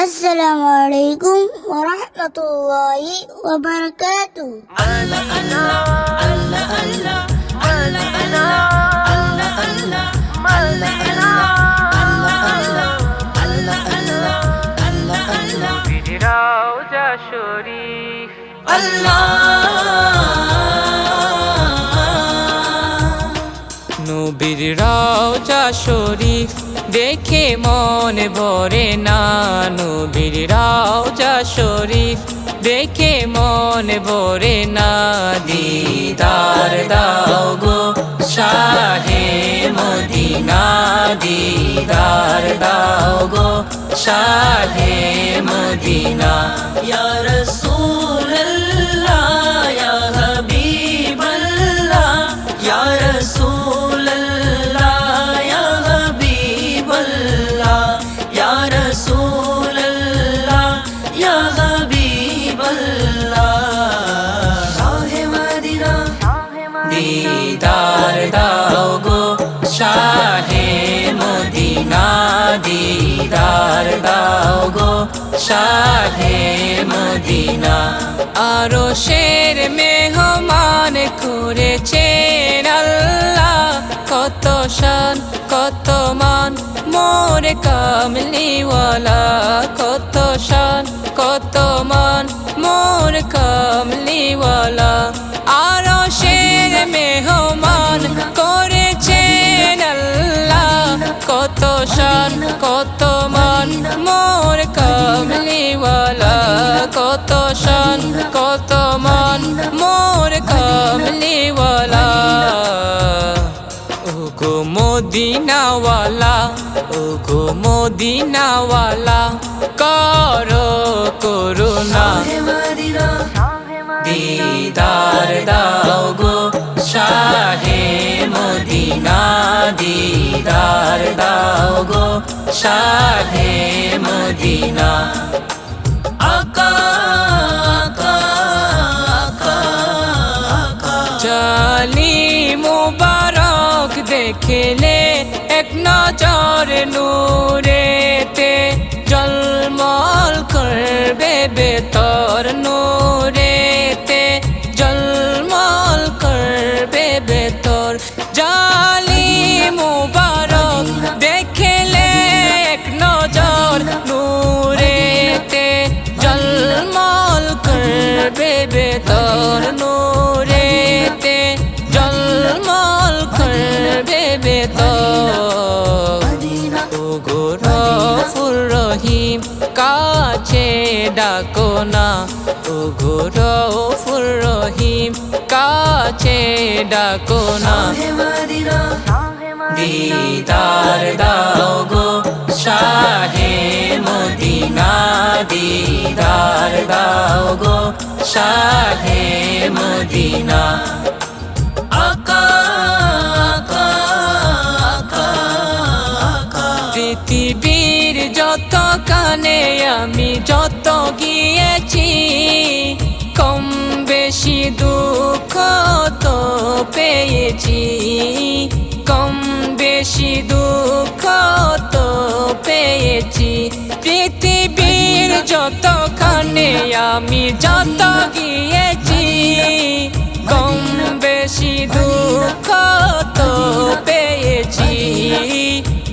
السلام عليكم ورحمة الله وبركاته রওজা শরীফ নবীর রওজা শরীফ দেখে মন ভরে না, নবীর রওজা শরীফ। দেখে মন ভরে না, দিদার দাও গো শাহে মদিনা, দিদার দাও গো শাহে মদিনা। ইয়া দিদার দাও গো শাহে মদিনা দিদার দাও গো শাহে মদিনা আরও শের মেহমান করেছেন আল্লাহ কত শান কত মান মোর কামলিওয়ালা কত শান কত কত শান, কত মান, মোর কামলিওয়ালা। কত শান, কত মান, মোর কামলিওয়ালা। ও গো মদিনাওয়ালা ও গো মদিনাওয়ালা, করো করুণা। দিদার দাও গো শাহে মদিনা। দিদার দাও গো শাহে মদিনা। আকা আকা আকা আকা। চালি মুবারক দেখলে এক নজর নূরেতে জলমল করবে বেতর নূরেতে। জলমল করবে বেতর। জালি বেতর নূরেতে জলমল করবে বেতর ও গো রহিম কাছে ডাকো না। ও গো রফুর রহিম কাছে ডাকো না। দিদার দাও শাহে মদিনা। পৃথিবীর যত কানে আমি যত গিয়েছি, কম বেশি দুঃখ তো পেয়েছি। কম বেশি দুঃখ তো পেয়েছি। যতখানে আমি যত গিয়েছি, কম বেশি দুঃখ তো পেয়েছি।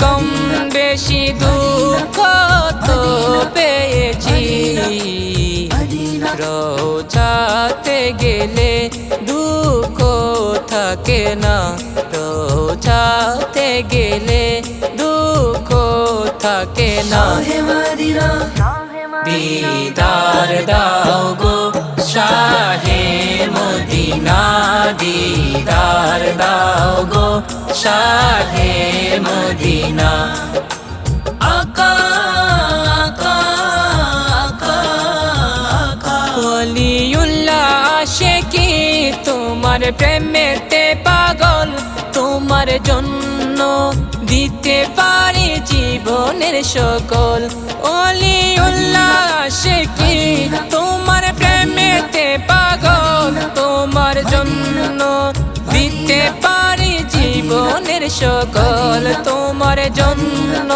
কম বেশি দুঃখ তো পেয়েছি। রোজাতে গেলে দুঃখ থাকে না। রোজাতে গেলে দুঃখ থাকে না। দিদার দাও গো, শাহে মদিনা দিদার দাও গো, শাহে মদিনা। তোমার প্রেমেতে পাগল? তোমার জন্য দিতে পারি জীবনের সকল। ওলিউল্লাহ আশিকি তোমার প্রেমেতে পাগল তোমার জন্য দিতে পারি জীবনের সকল। তোমার জন্য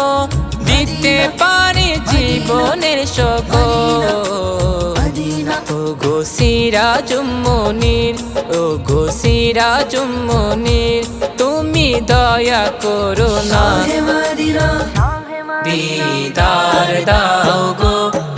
দিতে পারি জীবনের গো ও গো সিরা চুম্মনির ও গো সিরা চুম্মনির তুমি দয়া করো না। দিদার দাও গো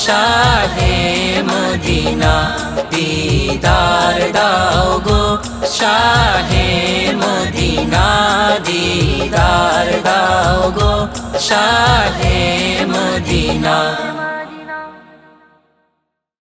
শাহে মদিনা দিদার দাও গো শাহে মদিনা দিদার দাও গো শাহে মদিনা